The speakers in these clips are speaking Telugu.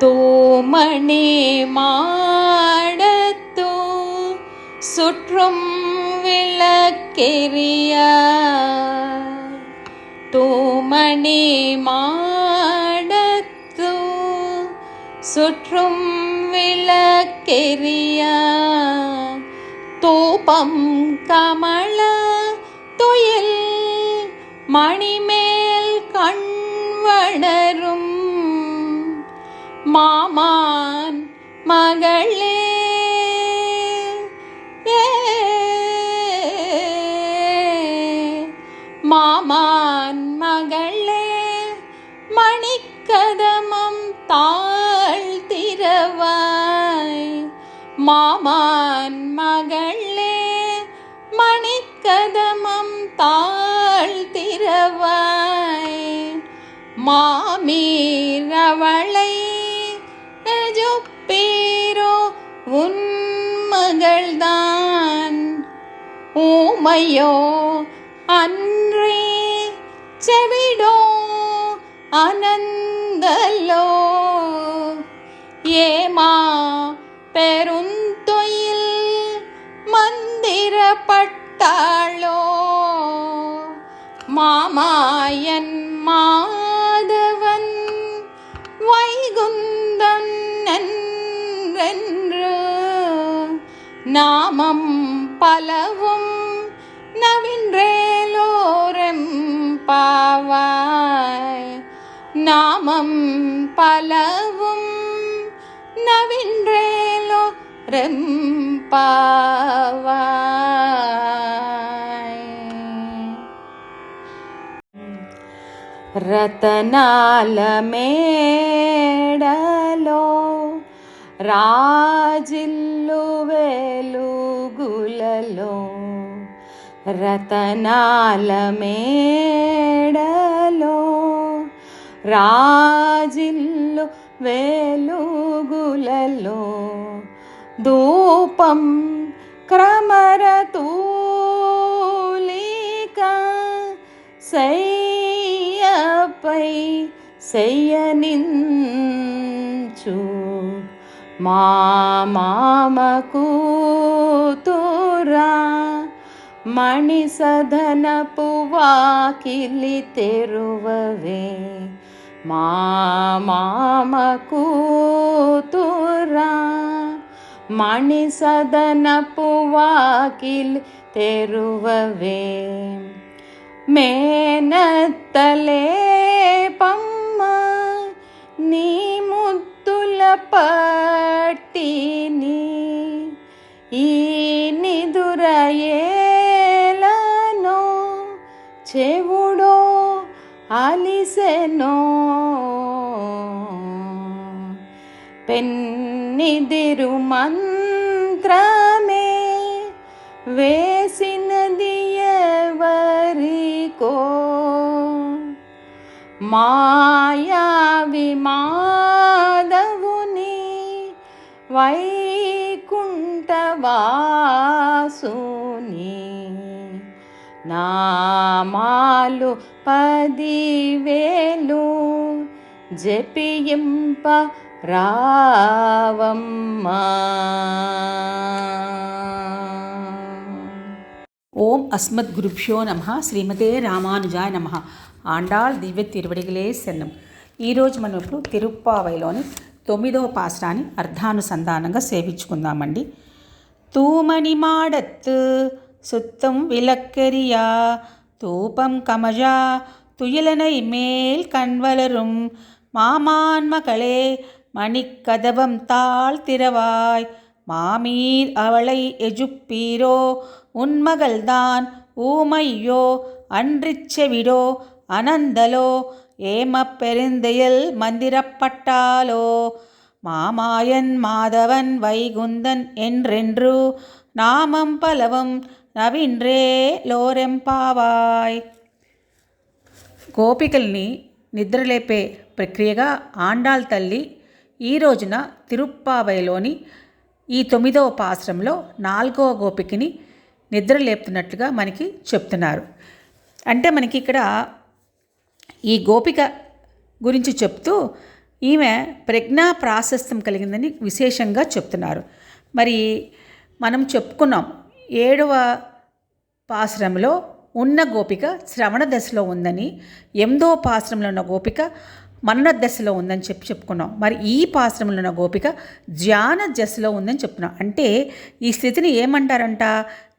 தூமணி மாடத்தூ சுற்றும் விளக்கெரிய தூமணி மாடத்தூ சுற்றும் விளக்கெரிய தூபம் கமல துயில் மணிமேல் கண் வளரும் மாமான் மகளே. மாமான் மகளே மணிக்கதமம் தாழ்த்திரவாய் மாமான் மகளே மணிக்கதமம் தாழ்த்திரவாய் மாமீரவளை ஊமையோ அன்றே செவிடோ அனந்தலோ. ஏமா பெருந்தொயில் மந்திரப்பட்டாளோ. மாமாயன் மாதவன் வைகுந்தன் என்றென்று நாமம் பலவும் பாவாய் நாமம் பலவும் நவின்றேலோ ரெம்பாவாய் రతనాల మేడలో రాజిల్లు వెలుగులలో రతనాల మేడలో రాజిల్లు వేలుగులలో ధూపం క్రమరతూలిక శయ్యపై శయ్యనించు మా మామ मणिसदनपुवा किल ते मामकूतुरा मणिसदनपुवा किल् ते मेन तले पम्मा नीमुत्तुलपटिनी అలిసెనో పెన్నిదిరు మంత్రమే వేసినది ఎవరికో మాయావి మాధవుని వైకుంఠవాసుని నామాలు పదివేలు జపింప రావమ్మా. ఓం అస్మద్ గురుభ్యో నమ. శ్రీమతే రామానుజాయ నమ. ఆండాల్ దివ్య తిరువడిగలే శరణం. ఈరోజు మనం ఇప్పుడు తిరుప్పావైలోని తొమ్మిదవ పాశ్రాన్ని అర్ధానుసంధానంగా సేవించుకుందామండి. తూమణి మాడత్తు சுத்தும் விளக்கரியா? தூபம் கமஜா துயிலனை மேல் கண்வளரும் மாமான் மகளே மணிக்கதவம் தாழ் திரவாய் மாமீர் அவளை எஜுப்பீரோ? உன்மகள்தான் ஊமையோ? அன்றிச்செவிடோ அனந்தலோ? ஏம பெருந்தையில் மந்திரப்பட்டாலோ? மாமாயன் மாதவன் வைகுந்தன் என்றென்று நாமம் பலவும் నవిండ్రే లోరెంపావాయ్ గోపికల్ని నిద్రలేపే ప్రక్రియగా ఆండాల్ తల్లి ఈ రోజున తిరుప్పావైలోని ఈ తొమ్మిదవ పాశ్రంలో నాలుగవ గోపికని నిద్రలేపుతున్నట్లుగా మనకి చెప్తున్నారు. అంటే మనకి ఇక్కడ ఈ గోపిక గురించి చెప్తూ ఈమె ప్రజ్ఞా ప్రాశస్త్యం కలిగిందని విశేషంగా చెప్తున్నారు. మరి మనం చెప్పుకున్నాం ఏడవ పాశ్రంలో ఉన్న గోపిక శ్రవణ దశలో ఉందని ఎనిమిదో పాశ్రంలో ఉన్న గోపిక మరణ దశలో ఉందని చెప్పి చెప్పుకున్నాం. మరి ఈ పాశ్రంలో ఉన్న గోపిక ధ్యాన దశలో ఉందని చెప్తున్నాం అంటే ఈ స్థితిని ఏమంటారంట?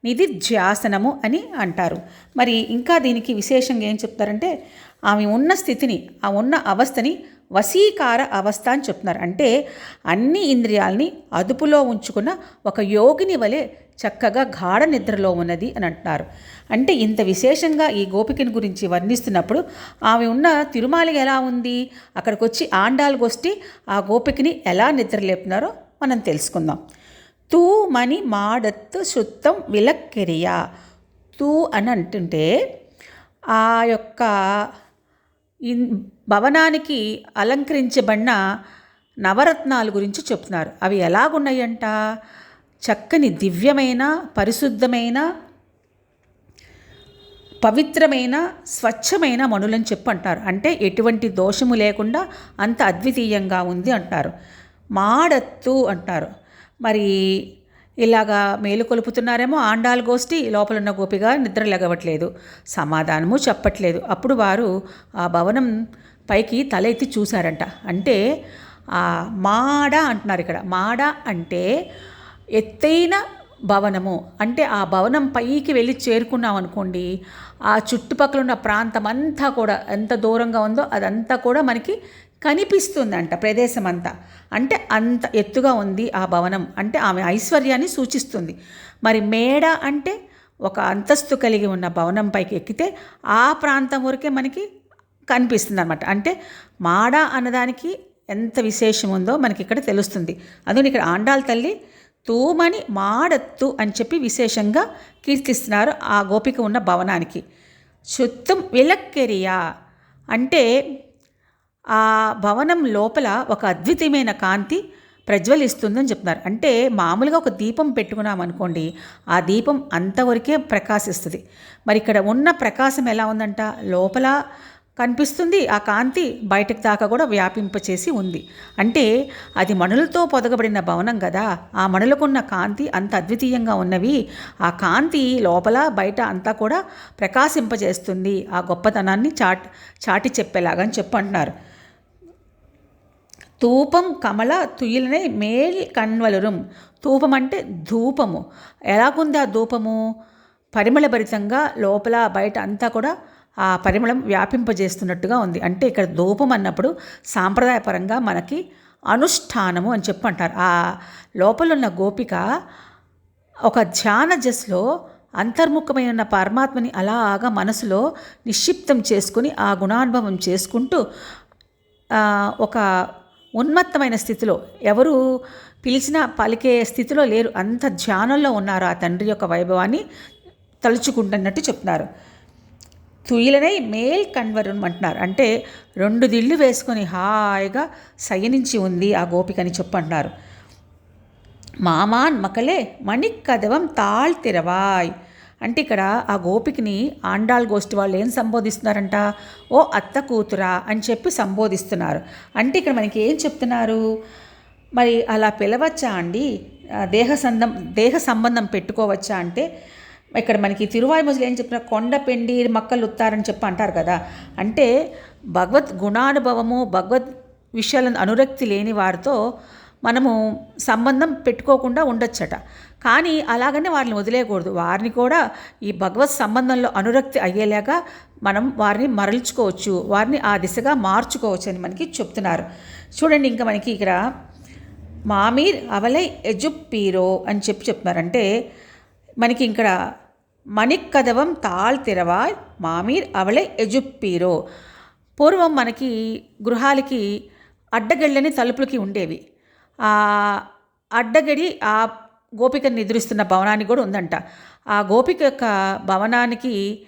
నిధి ధ్యాసనము అని అంటారు. మరి ఇంకా దీనికి విశేషంగా ఏం చెప్తారంటే ఆమె ఉన్న స్థితిని ఆ ఉన్న అవస్థని వశీకార అవస్థ అని చెప్తున్నారు. అంటే అన్ని ఇంద్రియాలని అదుపులో ఉంచుకున్న ఒక యోగిని వలె చక్కగా గాఢ నిద్రలో ఉన్నది అని అంటున్నారు. అంటే ఇంత విశేషంగా ఈ గోపికని గురించి వర్ణిస్తున్నప్పుడు ఆమె ఉన్న తిరుమాలి ఎలా ఉంది? అక్కడికి వచ్చి ఆండాలు గోష్ఠి ఆ గోపికని ఎలా నిద్రలేపుతున్నారో మనం తెలుసుకుందాం. తూ మణి మాడత్తు శుద్ధం విలక్కెరియా. తూ అని అంటుంటే ఆ యొక్క భవనానికి అలంకరించబడిన నవరత్నాల గురించి చెప్తున్నారు. అవి ఎలాగున్నాయంట? చక్కని దివ్యమైన పరిశుద్ధమైన పవిత్రమైన స్వచ్ఛమైన మణులని చెప్పి అంటారు అంటే ఎటువంటి దోషము లేకుండా అంత అద్వితీయంగా ఉంది అంటారు. మాడత్తు అంటారు. మరి ఇలాగా మేలు కొలుపుతున్నారేమో ఆండాల్ గోష్ఠి. లోపల ఉన్న గోపిగా నిద్ర లెగవట్లేదు. సమాధానము చెప్పట్లేదు. అప్పుడు వారు ఆ భవనం పైకి తల ఎత్తి చూశారంట. అంటే ఆ మాడ అంటున్నారు ఇక్కడ. మాడ అంటే ఎత్తైన భవనము. అంటే ఆ భవనం పైకి వెళ్ళి చేరుకున్నాం అనుకోండి ఆ చుట్టుపక్కల ఉన్న ప్రాంతం అంతా కూడా ఎంత దూరంగా ఉందో అదంతా కూడా మనకి కనిపిస్తుందంట ప్రదేశం అంతా అంటే అంత ఎత్తుగా ఉంది ఆ భవనం. అంటే ఆమె ఐశ్వర్యాన్ని సూచిస్తుంది. మరి మేడ అంటే ఒక అంతస్తు కలిగి ఉన్న భవనం పైకి ఎక్కితే ఆ ప్రాంతం వరకే మనకి కనిపిస్తుంది అనమాట అంటే మాడ అన్నదానికి ఎంత విశేషం ఉందో మనకి ఇక్కడ తెలుస్తుంది. అందుకని ఇక్కడ ఆండాల తల్లి తూమని మాడత్తు అని చెప్పి విశేషంగా కీర్తిస్తున్నారు ఆ గోపిక ఉన్న భవనానికి. శుద్ధం విలక్కెరియా అంటే ఆ భవనం లోపల ఒక అద్వితీయమైన కాంతి ప్రజ్వలిస్తుందని చెప్తున్నారు. అంటే మామూలుగా ఒక దీపం పెట్టుకున్నాం అనుకోండి ఆ దీపం అంతవరకే ప్రకాశిస్తుంది. మరి ఇక్కడ ఉన్న ప్రకాశం ఎలా ఉందంట? లోపల కనిపిస్తుంది ఆ కాంతి బయటకు దాకా కూడా వ్యాపింపచేసి ఉంది. అంటే అది మణులతో పొదగబడిన భవనం కదా ఆ మణులకున్న కాంతి అంత అద్వితీయంగా ఉన్నవి ఆ కాంతి లోపల బయట అంతా కూడా ప్రకాశింపజేస్తుంది ఆ గొప్పతనాన్ని చాటి చాటి చెప్పేలాగని చెప్పంటున్నారు. తూపం కమల తుయిలనే మేల్ కన్వలురం తూపం అంటే ధూపము. ఎలాగుంది ఆ ధూపము? పరిమళభరితంగా లోపల బయట అంతా కూడా ఆ పరిమళం వ్యాపింపజేస్తున్నట్టుగా ఉంది. అంటే ఇక్కడ ధూపం అన్నప్పుడు సాంప్రదాయపరంగా మనకి అనుష్ఠానము అని చెప్పి అంటారు ఆ లోపల ఉన్న గోపిక ఒక ధ్యాన జస్లో అంతర్ముఖమైన ఉన్న పరమాత్మని అలాగా మనసులో నిక్షిప్తం చేసుకుని ఆ గుణానుభవం చేసుకుంటూ ఒక ఉన్మత్తమైన స్థితిలో ఎవరు పిలిచినా పలికే స్థితిలో లేరు. అంత ధ్యానంలో ఉన్నారు ఆ తండ్రి యొక్క వైభవాన్ని తలుచుకుంటున్నట్టు చెప్తున్నారు. తుయిలనై మేల్ కన్వరున్ అంటున్నారు. అంటే రెండు దిళ్ళు వేసుకొని హాయిగా శయనించి ఉంది ఆ గోపికని చెప్పంటున్నారు. మామాన్ మకలే మణికదవం తాళ్ తిరవాయ్. అంటే ఇక్కడ ఆ గోపికని ఆండాల్ గోష్ఠి వాళ్ళు ఏం సంబోధిస్తున్నారంట? ఓ అత్త కూతురా అని చెప్పి సంబోధిస్తున్నారు. అంటే ఇక్కడ మనకి ఏం చెప్తున్నారు? మరి అలా పిలవచ్చా అండి? దేహ సందం దేహ సంబంధం పెట్టుకోవచ్చా అంటే ఇక్కడ మనకి తిరువాయిమజులు ఏం చెప్పిన కొండ పెండి మక్కలు ఉత్తారని చెప్పి అంటారు కదా. అంటే భగవద్ గుణానుభవము భగవద్ విషయాలను అనురక్తి లేని వారితో మనము సంబంధం పెట్టుకోకుండా ఉండొచ్చట. కానీ అలాగనే వారిని వదిలేయకూడదు. వారిని కూడా ఈ భగవత్ సంబంధంలో అనురక్తి అయ్యేలాగా మనం వారిని మరల్చుకోవచ్చు. వారిని ఆ దిశగా మార్చుకోవచ్చు అని మనకి చెప్తున్నారు. చూడండి ఇంకా మనకి ఇక్కడ మామీర్ అవలై ఎజుప్పీరో అని చెప్పి చెప్తున్నారంటే మనకి ఇక్కడ మణిక్కదవం తాళ్ తిరవాయ్ మామీర్ అవలై ఎజుప్పీరో. పూర్వం మనకి గృహాలకి అడ్డగళ్ళని తలుపులకి ఉండేవి. ఆ అడ్డగడి ఆ గోపిక నిద్రిస్తున్న భవనానికి కూడా ఉందంట. ఆ గోపిక యొక్క భవనానికి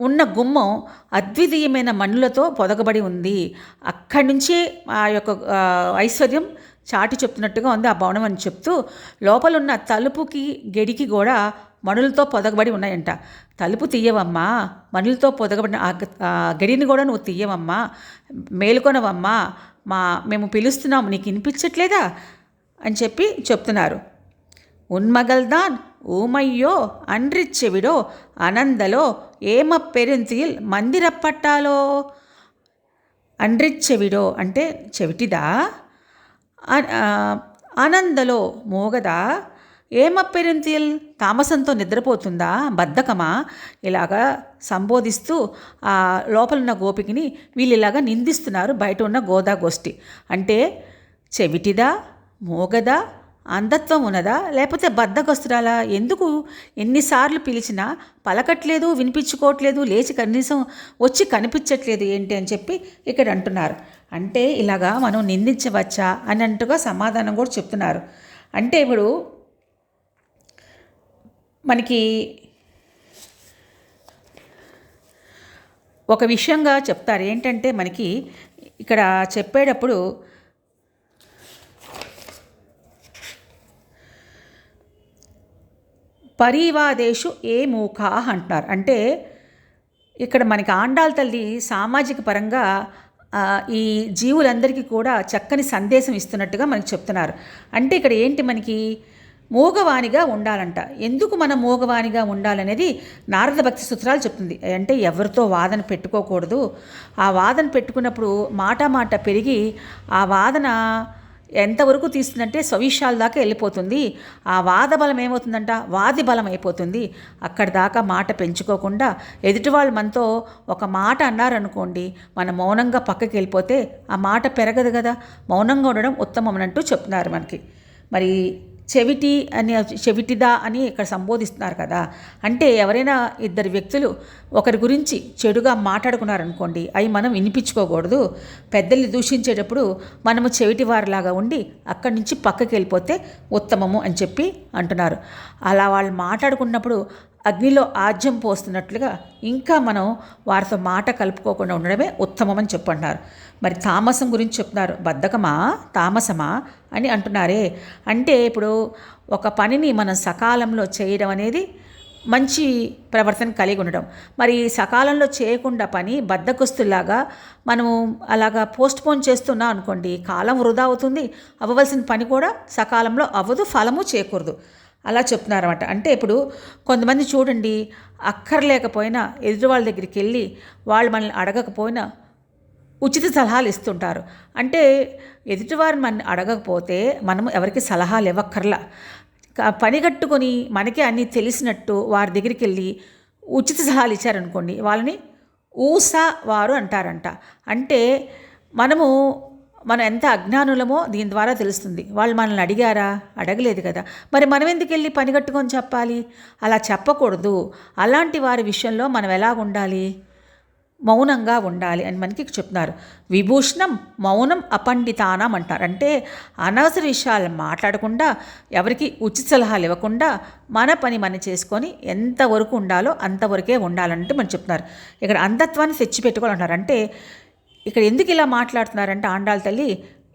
ఉన్న గుమ్మం అద్వితీయమైన మన్నులతో పొదగబడి ఉంది. అక్కడి నుంచే ఆ యొక్క ఐశ్వర్యం చాటి చెప్తున్నట్టుగా ఉంది ఆ భవనం అని చెప్తూ లోపల ఉన్న తలుపుకి గడికి కూడా మణులతో పొదగబడి ఉన్నాయంట. తలుపు తీయవమ్మా మణులతో పొదగబడిన ఆ ఆ గడిని కూడా నువ్వు తీయవమ్మా మేలుకొనవమ్మా మా మేము పిలుస్తున్నాము నీకు వినిపించట్లేదా అని చెప్పి చెప్తున్నారు. ఉన్మగల్దాన్ ఊమయ్యో అన్రిచ్చెవిడో అనందలో ఏమ పెరింతిల్ మందిరప్పట్టాలో అండ్రిచ్చెవిడో అంటే చెవిటిదా? ఆనందలో మోగదా? ఏమప్పెరింతిల్ తామసంతో నిద్రపోతుందా? బద్ధకమా? ఇలాగా సంబోధిస్తూ ఆ లోపలున్న గోపికని వీళ్ళు ఇలాగా నిందిస్తున్నారు బయట ఉన్న గోదా గోష్ఠి అంటే చెవిటిదా? మోగదా? అంధత్వం ఉన్నదా? లేకపోతే బద్దకొస్తురాలా ఎందుకు ఎన్నిసార్లు పిలిచినా పలకట్లేదు వినిపించుకోవట్లేదు లేచి కనీసం వచ్చి కనిపించట్లేదు ఏంటి అని చెప్పి ఇక్కడ అంటున్నారు. అంటే ఇలాగా మనం నిందించవచ్చా అని అంటుగా సమాధానం కూడా చెప్తున్నారు. అంటే ఇప్పుడు మనకి ఒక విషయంగా చెప్తారు. ఏంటంటే మనకి ఇక్కడ చెప్పేటప్పుడు పరీవాదేషు ఏ మూఖా అంటున్నారు అంటే ఇక్కడ మనకి ఆండాల తల్లి సామాజిక పరంగా ఈ జీవులందరికీ కూడా చక్కని సందేశం ఇస్తున్నట్టుగా మనకి చెప్తున్నారు. అంటే ఇక్కడ ఏంటి మనకి మూగవాణిగా ఉండాలంట. ఎందుకు మనం మూగవాణిగా ఉండాలనేది నారద భక్తి సూత్రాలు చెప్తుంది. అంటే ఎవరితో వాదన పెట్టుకోకూడదు. ఆ వాదన పెట్టుకున్నప్పుడు మాట మాట పెరిగి ఆ వాదన ఎంతవరకు తీస్తుందంటే స్వవిషయాల దాకా వెళ్ళిపోతుంది. ఆ వాద బలం ఏమవుతుందంట? వాది బలం అయిపోతుంది. అక్కడి దాకా మాట పెంచుకోకుండా ఎదుటి వాళ్ళు మనతో ఒక మాట అన్నారనుకోండి మనం మౌనంగా పక్కకి వెళ్ళిపోతే ఆ మాట పెరగదు కదా? మౌనంగా ఉండడం ఉత్తమం అంటూ చెప్తున్నారు మనకి. మరి చెవిటి అని చెవిటిదా అని ఇక్కడ సంబోధిస్తున్నారు కదా. అంటే ఎవరైనా ఇద్దరు వ్యక్తులు ఒకరి గురించి చెడుగా మాట్లాడుకున్నారనుకోండి అవి మనం వినిపించుకోకూడదు. పెద్దల్ని దూషించేటప్పుడు మనము చెవిటి వారిలాగా ఉండి అక్కడి నుంచి పక్కకి వెళ్ళిపోతే ఉత్తమము అని చెప్పి అంటున్నారు. అలా వాళ్ళు మాట్లాడుకున్నప్పుడు అగ్నిలో ఆజ్యం పోస్తున్నట్లుగా ఇంకా మనం వారితో మాట కలుపుకోకుండా ఉండడమే ఉత్తమం అని చెప్పంటున్నారు. మరి తామసం గురించి చెప్తున్నారు. బద్ధకమా? తామసమా? అని అంటున్నారే. అంటే ఇప్పుడు ఒక పనిని మనం సకాలంలో చేయడం అనేది మంచి ప్రవర్తన కలిగి ఉండడం. మరి సకాలంలో చేయకుండా పని బద్దకొస్తులాగా మనము అలాగా పోస్ట్ పోన్ అనుకోండి కాలం వృధా అవుతుంది. అవ్వవలసిన పని కూడా సకాలంలో అవ్వదు ఫలము చేకూరదు. అలా చెప్తున్నారు అనమాట అంటే ఇప్పుడు కొంతమంది చూడండి అక్కర్లేకపోయినా ఎదుటి వాళ్ళ దగ్గరికి వెళ్ళి వాళ్ళు మనల్ని అడగకపోయినా ఉచిత సలహాలు ఇస్తుంటారు. అంటే ఎదుటివారు మన అడగకపోతే మనం ఎవరికి సలహాలు ఇవ్వక్కర్లా. పనిగట్టుకొని పని కట్టుకొని మనకే అన్నీ తెలిసినట్టు వారి దగ్గరికి వెళ్ళి ఉచిత సలహాలు ఇచ్చారనుకోండి వాళ్ళని ఊసా వారు అంటారంట. అంటే మనము మనం ఎంత అజ్ఞానులమో దీని ద్వారా తెలుస్తుంది. వాళ్ళు మనల్ని అడిగారా? అడగలేదు కదా. మరి మనం ఎందుకు వెళ్ళి పని కట్టుకొని చెప్పాలి? అలా చెప్పకూడదు. అలాంటి వారి విషయంలో మనం ఎలా ఉండాలి? మౌనంగా ఉండాలి అని మనకి చెప్తున్నారు. విభూషణం మౌనం అపండితానం అంటారు. అంటే అనవసర విషయాలు మాట్లాడకుండా ఎవరికి ఉచిత సలహాలు ఇవ్వకుండా మన పని మనం చేసుకొని ఎంతవరకు ఉండాలో అంతవరకే ఉండాలంటే మనం చెప్తున్నారు. ఇక్కడ అంధత్వాన్ని తెచ్చిపెట్టుకోవాలంటారు అంటే ఇక్కడ ఎందుకు ఇలా మాట్లాడుతున్నారంటే ఆండాళ్ళ తల్లి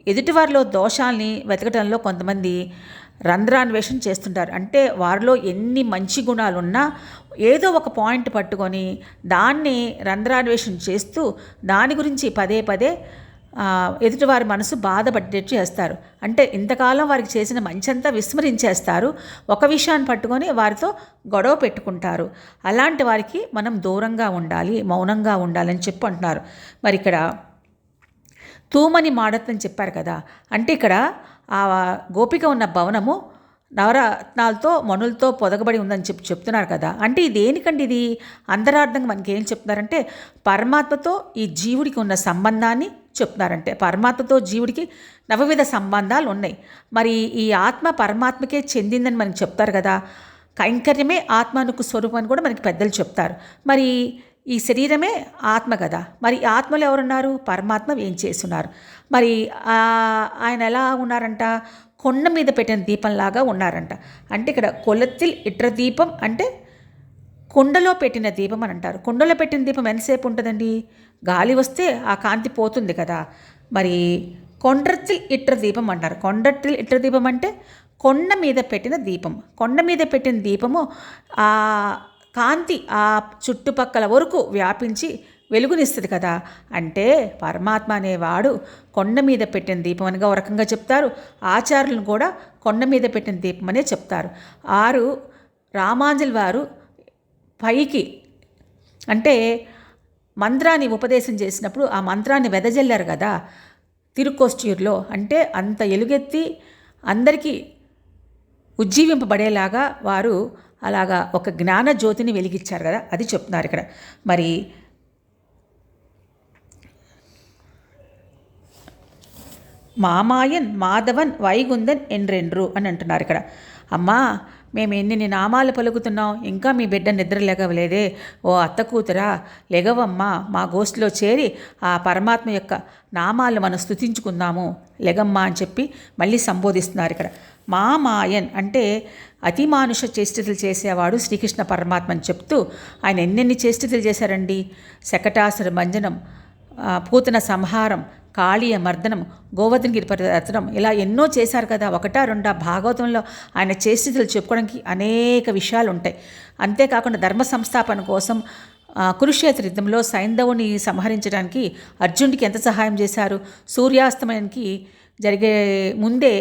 ఎదుటివారిలో దోషాల్ని వెతకడంలో కొంతమంది రంధ్రాన్వేషణ చేస్తుంటారు. అంటే వారిలో ఎన్ని మంచి గుణాలు ఉన్నా ఏదో ఒక పాయింట్ పట్టుకొని దాన్ని రంధ్రాన్వేషణ చేస్తూ దాని గురించి పదే పదే ఎదుటివారి మనసు బాధపడేట్టు చేస్తారు. అంటే ఇంతకాలం వారికి చేసిన మంచంతా విస్మరించేస్తారు. ఒక విషయాన్ని పట్టుకొని వారితో గొడవ పెట్టుకుంటారు. అలాంటి వారికి మనం దూరంగా ఉండాలి మౌనంగా ఉండాలని చెప్పి అంటున్నారు. మరి ఇక్కడ తూమని మాడతని చెప్పారు కదా. అంటే ఇక్కడ ఆ గోపిక ఉన్న భవనము నవరత్నాలతో మనులతో పొదగబడి ఉందని చెప్పి చెప్తున్నారు కదా. అంటే ఇది దేనికండి ఇది? అంతరార్థంగా మనకి ఏం చెప్తున్నారంటే పరమాత్మతో ఈ జీవుడికి ఉన్న సంబంధాన్ని చెప్తున్నారంటే పరమాత్మతో జీవుడికి నవవిధ సంబంధాలు ఉన్నాయి. మరి ఈ ఆత్మ పరమాత్మకే చెందిందని మనకి చెప్తారు కదా. కైంకర్యమే ఆత్మనుకు స్వరూపం అని కూడా మనకి పెద్దలు చెప్తారు. మరి ఈ శరీరమే ఆత్మ కదా. మరి ఈ ఎవరున్నారు? పరమాత్మ ఏం చేస్తున్నారు? మరి ఆయన ఎలా ఉన్నారంట? కొండ మీద పెట్టిన దీపంలాగా ఉన్నారంట. అంటే ఇక్కడ కొలత్తిల్ ఇట్ర దీపం అంటే కుండలో పెట్టిన దీపం అని అంటారు. కుండలో పెట్టిన దీపం ఎంతసేపు ఉంటుందండి? గాలి వస్తే ఆ కాంతి పోతుంది కదా. మరి కొండ్రత్తిల్ ఇట్ర దీపం అంటారు. కొండ్రత్తిల్ ఇట్ర దీపం అంటే కొండ మీద పెట్టిన దీపం. కొండ మీద పెట్టిన దీపము ఆ కాంతి ఆ చుట్టుపక్కల వరకు వ్యాపించి వెలుగునిస్తుంది కదా. అంటే పరమాత్మ అనేవాడు కొండ మీద పెట్టిన దీపం అనిగా ఒక రకంగా చెప్తారు. ఆచార్యులను కూడా కొండ మీద పెట్టిన దీపం అనే చెప్తారు. ఆరు రామాంజల్ వారు పైకి. అంటే మంత్రాన్ని ఉపదేశం చేసినప్పుడు ఆ మంత్రాన్ని వెదజల్లారు కదా తిరుక్కోస్ట్యూర్లో అంటే అంత ఎలుగెత్తి అందరికీ ఉజ్జీవింపబడేలాగా వారు అలాగా ఒక జ్ఞాన జ్యోతిని వెలిగించారు కదా అది చెప్తున్నారు ఇక్కడ. మరి మామాయన్ మాధవన్ వైగుందన్ ఎండ్రెండ్రు అని అంటున్నారు ఇక్కడ. అమ్మా మేము ఎన్ని నామాలు పలుకుతున్నాం ఇంకా మీ బిడ్డ నిద్ర లెగవలేదే ఓ అత్త కూతురా లెగవమ్మా మా గోష్ఠిలో చేరి ఆ పరమాత్మ యొక్క నామాలు మనం స్థుతించుకుందాము లెగమ్మా అని చెప్పి మళ్ళీ సంబోధిస్తున్నారు ఇక్కడ. మా మాయన్ అంటే అతి మానుష చేష్టతలు చేసేవాడు శ్రీకృష్ణ పరమాత్మ అని చెప్తూ ఆయన ఎన్నెన్ని చేష్టతలు చేశారండి? శకటాసుర మంజనం పూతన సంహారం కాళీయ మర్దనం గోవర్ధనగిరి పరివర్తనం ఇలా ఎన్నో చేశారు కదా. ఒకటా రెండా భాగవతంలో ఆయన చేస్థితులు చెప్పుకోవడానికి అనేక విషయాలు ఉంటాయి అంతేకాకుండా ధర్మ సంస్థాపన కోసం కురుక్షేత్ర యుద్ధంలో సైంధవుని సంహరించడానికి అర్జునుడికి ఎంత సహాయం చేశారు? సూర్యాస్తమయానికి జరిగే ముందే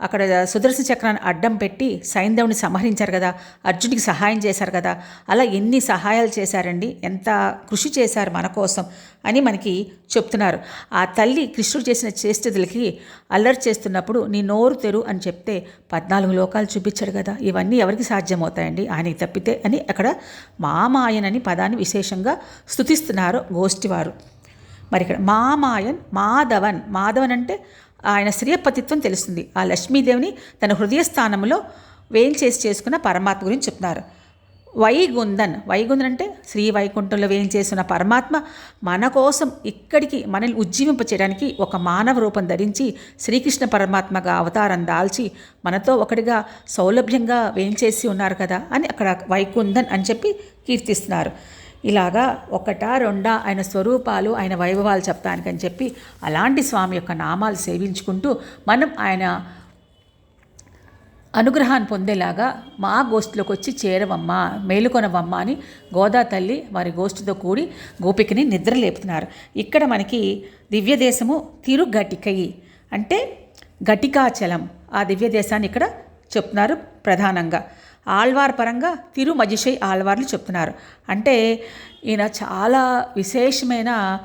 అక్కడ సుదర్శన చక్రాన్ని అడ్డం పెట్టి సైంధవుని సంహరించారు కదా అర్జునికి సహాయం చేశారు కదా అలా ఎన్ని సహాయాలు చేశారండి? ఎంత కృషి చేశారు మన కోసం అని మనకి చెప్తున్నారు. ఆ తల్లి కృష్ణుడు చేసిన చేష్టదులకి అల్లరి చేస్తున్నప్పుడు నీ నోరు తెరు అని చెప్తే పద్నాలుగు లోకాలు చూపించాడు కదా ఇవన్నీ ఎవరికి సాధ్యమవుతాయండి? ఆయనకి తప్పితే అని అక్కడ మామాయన్ అని పదాన్ని విశేషంగా స్తుతిస్తున్నారు గోష్ఠివారు. మరి ఇక్కడ మామాయన్ మాధవన్ మాధవన్ అంటే ఆయన శ్రీయపతిత్వం తెలుస్తుంది. ఆ లక్ష్మీదేవిని తన హృదయ స్థానంలో వేయించేసి చేసుకున్న పరమాత్మ గురించి చెప్తున్నారు. వైగుందన్ వైగుందన్ అంటే శ్రీ వైకుంఠంలో వేయించేసిన పరమాత్మ మన కోసం ఇక్కడికి మనల్ని ఉజ్జీవింప చేయడానికి ఒక మానవ రూపం ధరించి శ్రీకృష్ణ పరమాత్మగా అవతారం దాల్చి మనతో ఒకటిగా సౌలభ్యంగా వేయించేసి ఉన్నారు కదా అని అక్కడ వైకుందన్ అని చెప్పి కీర్తిస్తున్నారు. ఇలాగా ఒకటా రెండా ఆయన స్వరూపాలు ఆయన వైభవాలు చెప్తానికని చెప్పి అలాంటి స్వామి యొక్క నామాలు సేవించుకుంటూ మనం ఆయన అనుగ్రహాన్ని పొందేలాగా మా గోష్ఠిలోకి వచ్చి చేరవమ్మా మేలుకొనవమ్మా అని గోదా తల్లి వారి గోష్ఠితో కూడి గోపికని నిద్ర లేపుతున్నారు. ఇక్కడ మనకి దివ్యదేశము తిరుగటికయి అంటే ఘటికాచలం ఆ దివ్యదేశాన్ని ఇక్కడ చెప్తున్నారు ప్రధానంగా. ఆళ్వార్ పరంగా తిరుమజిషై ఆళ్వార్లు చెప్తున్నారు. అంటే ఈయన చాలా విశేషమైన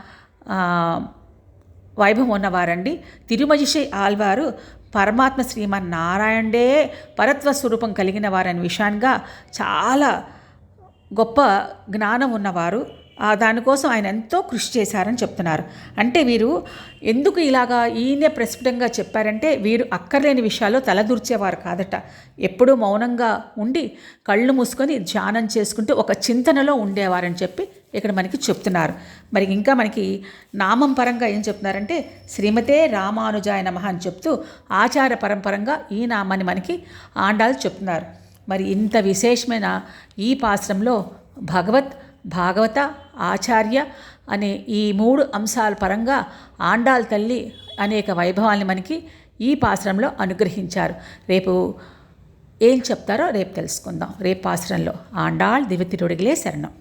వైభవం ఉన్నవారండి. తిరుమజిషై ఆల్వారు పరమాత్మ శ్రీమన్ నారాయణే పరత్వ స్వరూపం కలిగిన వారని విషయాన్గా చాలా గొప్ప జ్ఞానం ఉన్నవారు. దానికోసం ఆయన ఎంతో కృషి చేశారని చెప్తున్నారు. అంటే వీరు ఎందుకు ఇలాగా ఈయనే ప్రస్ఫుటంగా చెప్పారంటే వీరు అక్కర్లేని విషయాల్లో తలదూర్చేవారు కాదట. ఎప్పుడూ మౌనంగా ఉండి కళ్ళు మూసుకొని ధ్యానం చేసుకుంటూ ఒక చింతనలో ఉండేవారని చెప్పి ఇక్కడ మనకి చెప్తున్నారు. మరి ఇంకా మనకి నామం పరంగా ఏం చెప్తున్నారంటే శ్రీమతే రామానుజాయ నమ అని చెప్తూ ఆచార పరంపరంగా ఈ నామాన్ని మనకి ఆండాలు చెప్తున్నారు. మరి ఇంత విశేషమైన ఈ పాశ్రంలో భగవత్ భాగవత ఆచార్య అనే ఈ మూడు అంశాల పరంగా ఆండాల్ తల్లి అనేక వైభవాల్ని మనకి ఈ పాశ్రంలో అనుగ్రహించారు. రేపు ఏం చెప్తారో రేపు తెలుసుకుందాం. రేపు పాశ్రంలో ఆండాళ్ దివ్యతిరుడిగిలే శరణం.